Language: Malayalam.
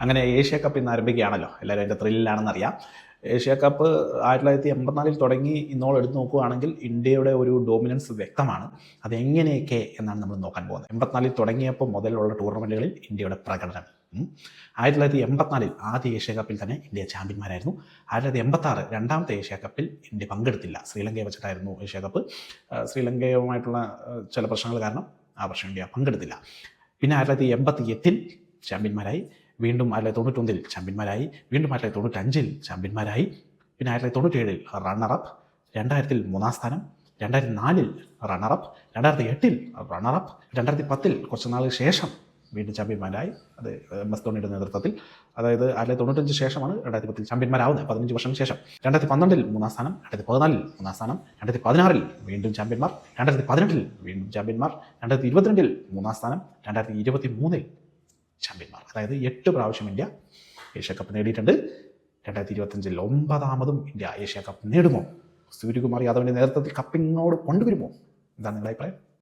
അങ്ങനെ ഏഷ്യ കപ്പ് ഇന്ന് ആരംഭിക്കുകയാണല്ലോ. എല്ലാവരും അതിന്റെ ത്രില്ലിലാണെന്ന് അറിയാം. ഏഷ്യ കപ്പ് ആയിരത്തി തൊള്ളായിരത്തി എൺപത്തിനാലിൽ തുടങ്ങി ഇന്നോളം എടുത്ത് നോക്കുകയാണെങ്കിൽ ഇന്ത്യയുടെ ഒരു ഡോമിനൻസ് വ്യക്തമാണ്. അതെങ്ങനെയൊക്കെ എന്നാണ് നമ്മൾ നോക്കാൻ പോകുന്നത്. എൺപത്തിനാലിൽ തുടങ്ങിയപ്പോൾ മുതലുള്ള ടൂർണമെന്റുകളിൽ ഇന്ത്യയുടെ പ്രകടനം. ആയിരത്തി തൊള്ളായിരത്തി എൺപത്തിനാലിൽ ആദ്യ ഏഷ്യ കപ്പിൽ തന്നെ ഇന്ത്യ ചാമ്പ്യന്മാരായിരുന്നു. ആയിരത്തി തൊള്ളായിരത്തി എൺപത്തി ആറ് രണ്ടാമത്തെ ഏഷ്യ കപ്പിൽ ഇന്ത്യ പങ്കെടുത്തില്ല. ശ്രീലങ്കയെ വെച്ചിട്ടായിരുന്നു ഏഷ്യ കപ്പ്. ശ്രീലങ്കയുമായിട്ടുള്ള ചില പ്രശ്നങ്ങൾ കാരണം ആ വർഷം ഇന്ത്യ പങ്കെടുത്തില്ല. പിന്നെ ആയിരത്തി തൊള്ളായിരത്തി എൺപത്തി എട്ടിൽ ചാമ്പ്യന്മാരായി. വീണ്ടും ആയിരത്തി തൊണ്ണൂറ്റൊന്നിൽ ചാമ്പ്യന്മാരായി. വീണ്ടും ആയിരത്തി തൊണ്ണൂറ്റഞ്ചിൽ ചാമ്പ്യന്മാരായി. പിന്നെ ആയിരത്തി തൊണ്ണൂറ്റി തൊണ്ണൂറ്റേഴിൽ റണ്ണറപ്പ് രണ്ടായിരത്തിൽ മൂന്നാം സ്ഥാനം. രണ്ടായിരത്തി നാലിൽ റണ്ണറപ്പ് രണ്ടായിരത്തി എട്ടിൽ റണ്ണറപ്പ് രണ്ടായിരത്തി പത്തിൽ കുറച്ച് നാളുകൾ ശേഷം വീണ്ടും ചാമ്പ്യന്മാരായി. അത് എം എസ് ധോണിയുടെ നേതൃത്വത്തിൽ. അതായത് ആയിരത്തി തൊണ്ണൂറ്റഞ്ച് ശേഷമാണ് രണ്ടായിരത്തി പത്തിൽ ചാമ്പ്യന്മാരാവുന്നത്. പതിനഞ്ച് വർഷം ശേഷം. രണ്ടായിരത്തി പന്ത്രണ്ടിൽ മൂന്നാം സ്ഥാനം. രണ്ടായിരത്തി പതിനാലിൽ മൂന്നാം സ്ഥാനം. രണ്ടായിരത്തി പതിനാറിൽ വീണ്ടും ചാമ്പ്യന്മാർ. രണ്ടായിരത്തി പതിനെട്ടിൽ വീണ്ടും ചാമ്പ്യന്മാർ. രണ്ടായിരത്തി ഇരുപത്തിരണ്ടിൽ മൂന്നാം സ്ഥാനം. രണ്ടായിരത്തി ഇരുപത്തി മൂന്നിൽ ചാമ്പ്യന്മാർ. അതായത് എട്ട് പ്രാവശ്യം ഇന്ത്യ ഏഷ്യ കപ്പ് നേടിയിട്ടുണ്ട്. രണ്ടായിരത്തി ഇരുപത്തഞ്ചിൽ ഒമ്പതാമതും ഇന്ത്യ ഏഷ്യ കപ്പ് നേടുമോ? സൂര്യകുമാർ യാദവിന്റെ നേതൃത്വത്തിൽ കപ്പിങ്ങോട് കൊണ്ടുവരുമോ? എന്താണ് നിങ്ങളുടെ അഭിപ്രായം?